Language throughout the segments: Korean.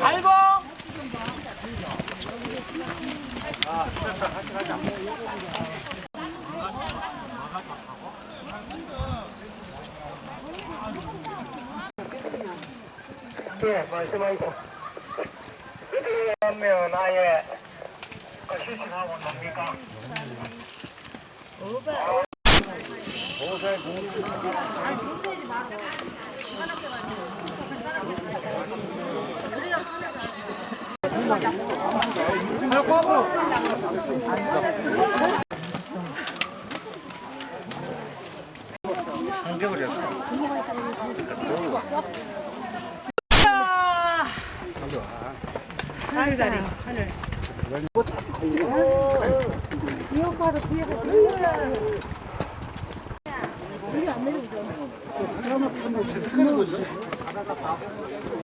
알고 예, 말씀하시고. 그러면 아예 실시하고 놉니까? 자 하늘다리 하늘 이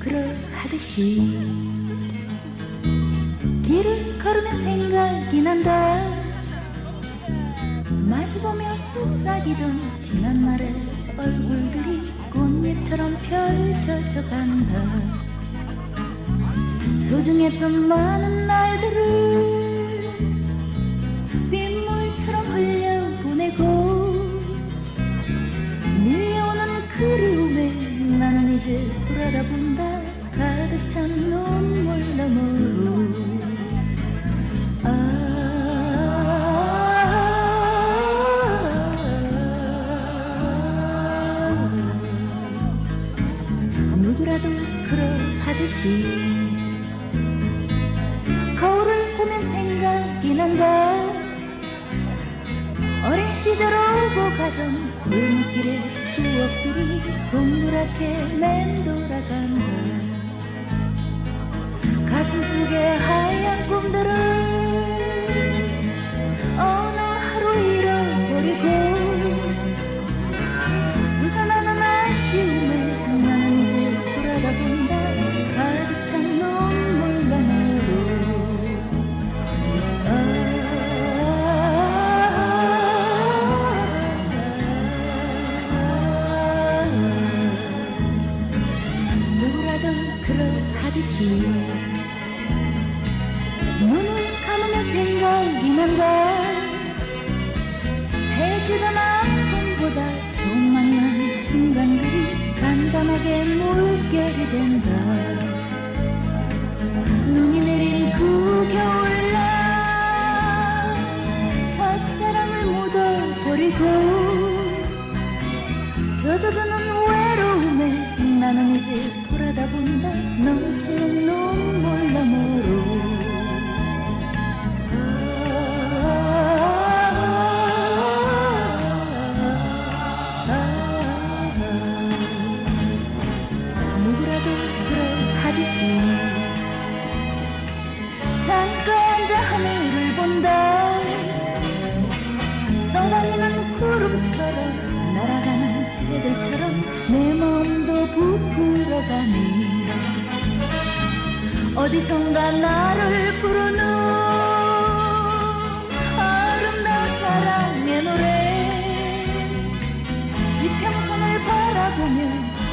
그러하듯이 길을 걸으면 생각이 난다. 마주보며 속삭이던 지난 날의 얼굴들이 꽃잎처럼 펼쳐져 간다. 소중했던 많은 날들을 이제 돌아다본다. 가득 찬 눈물 너머로 아. 누구라도 그러하듯이 거울을 보면 생각이 난다 어린 시절 오고 가던 골목길의 추억들이 동그랗게 맴돌아간다. 가슴 속의 하얀 꿈들을 그러하듯이 눈을 감으면 생각이 난다. 해지던 아픔보다 처음 만난 순간들이 잔잔하게 물결이 된다. 눈이 내린 그 겨울날 첫사랑을 묻어버리고 젖어드는 외로움에 나는 이제 돌아다 본다. 넘치는 눈물 너머로 어디선가 나를 부르는 아름다운 사랑의 노래. 지평선을 바라보며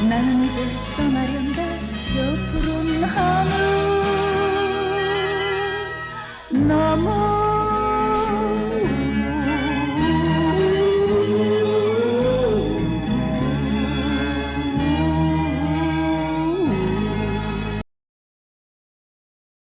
나는 이제 떠나련다 저 푸른 하늘. 너무